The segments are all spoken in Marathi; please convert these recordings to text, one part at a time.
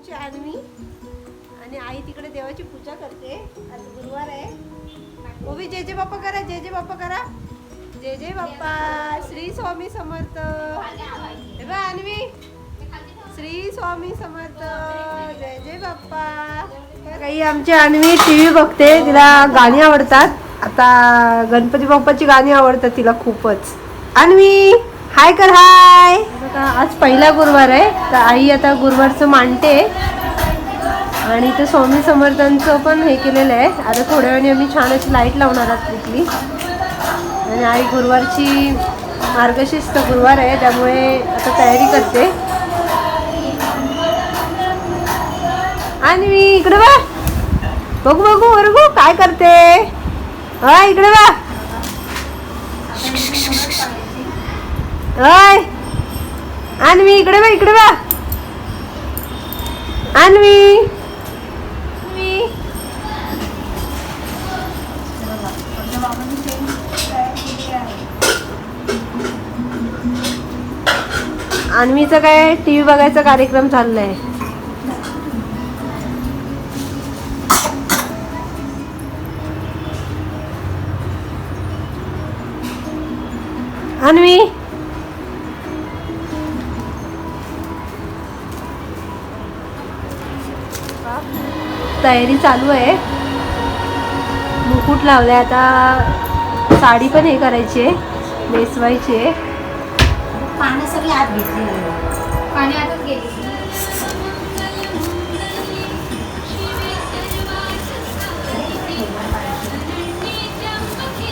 आमची आनवी आणि आई तिकडे देवाची पूजा करते. आज गुरुवार आहे. ओबी जय जय बाप्पा करा जय जय बाप्पा करा. जय जय बाप्पा. श्री स्वामी समर्थ. हे बा अन्वी. श्री स्वामी समर्थ. जय जय बाप्पा. काही आमची अन्वी टी व्ही बघते तिला गाणी आवडतात. आता गणपती बाप्पाची गाणी आवडतात तिला खूपच. अन्वी हाय कर हाय आता आज पहिला गुरुवार आहे. तर आई आता गुरुवारचं मांडते. आणि ते स्वामी समर्थांचं पण हे केलेलं आहे. आता थोड्या वेळाने आम्ही छान अशी लाइट लावणार आहोत तिथली. आणि आई गुरुवारची मार्गशिस्त गुरुवार आहे त्यामुळे आता तयारी करते. आणि मी इकडे बा बघू बघू बरगू काय करते? हा इकडे बा अन्वी इकडे बा इकडे बा अन्वी. अन्वी अन्वीचं काय? टी व्ही बघायचा कार्यक्रम चाललाय. अन्वी. तयारी चालू आहे. मुकुट लावलाय आता. साडी पण हे करायची आहे. नेसवायची आहे. पानं सगळी आत घेतली. पाणी आतच गेली.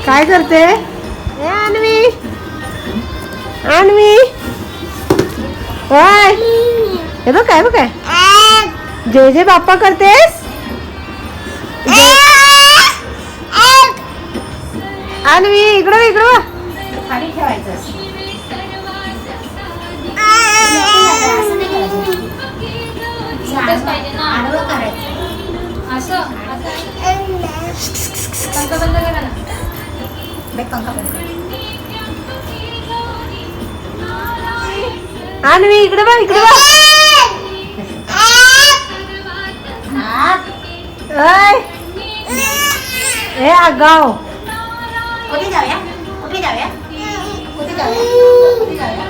काय करते? अन्वी. काय हे बघ काय बघ काय. जय जय बाप्पा करतेस आणवी इकडं इकडं. खाली ठेवायचं. इकडं इकडे बा इकडे बा એ અગાઉ ઉઠી જાવ યા ઉઠી જાવ યા ઉઠી જાવ યા ઉઠી જાવ યા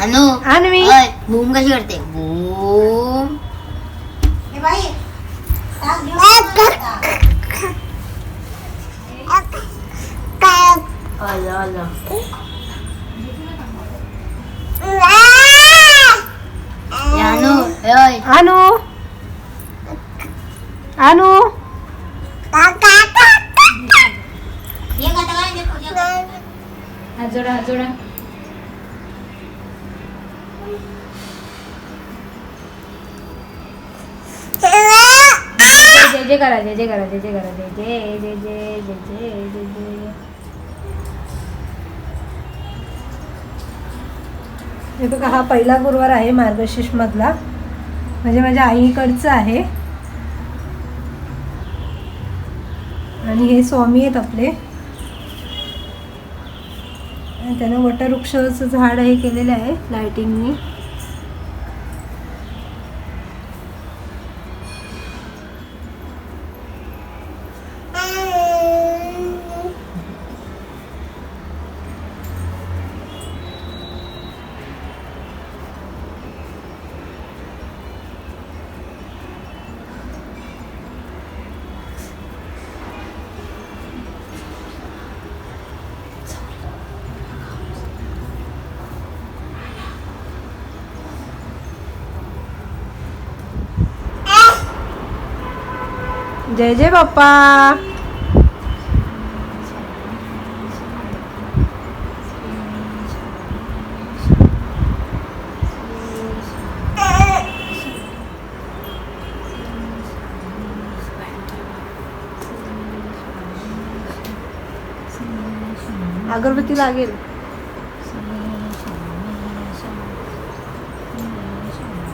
हॅलो आणवी ओय बूम कशी करते बूम ए बाई तास घेऊन जा आता. आलं आलं यानो ओय आणू आणू ये का तगाने देखो ये जोडा जोडा जे करायचे करा जय जे करा जे जे करा जे जे जे जे जय बघा हा पहिला गुरुवार आहे मार्गशीर्ष मधला. म्हणजे माझ्या आईकडचं आहे. आणि हे स्वामी आहेत आपले. त्यानं वटवृक्षाचं झाड हे केलेलं आहे लायटिंगनी जय जय बाप्पा अगरबत्ती लागेल.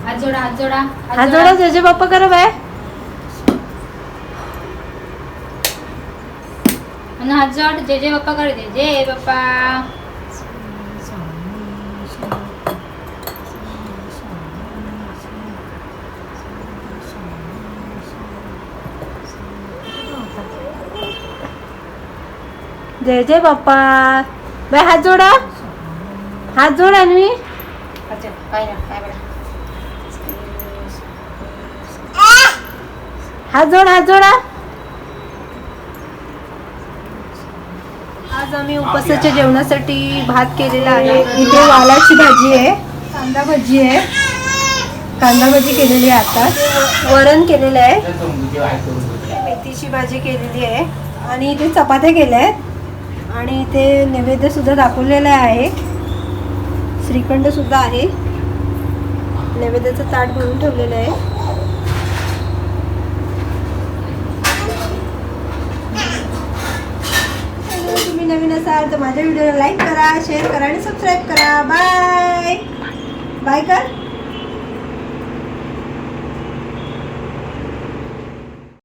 हात जोडा हात जोडा हात जोडा जय जय बाप्पा करा बाय. हात जोड जय जय बाप्पा कर जय जय बाप्पा. जय जय बाप्पा. बाय हात जोडा. हात जोड बरं हात जोड हात जोडा. आम्ही उपासाच्या जेवणासाठी भात केलेला आहे. इथे वालाची भाजी आहे कांदा भाजी आहे. कांदा भाजी केलेली आहे आता. वरण केलेलं आहे. मेथीची भाजी केलेली आहे. आणि इथे चपात्या केल्या आहेत. आणि इथे नैवेद्य सुद्धा दाखवलेलं आहे. श्रीखंड सुद्धा आहे. नैवेद्याचं ताट भरून ठेवलेलं आहे. तर माझ्या व्हिडिओला लाईक करा शेअर करा आणि सबस्क्राईब करा. बाय बाय कर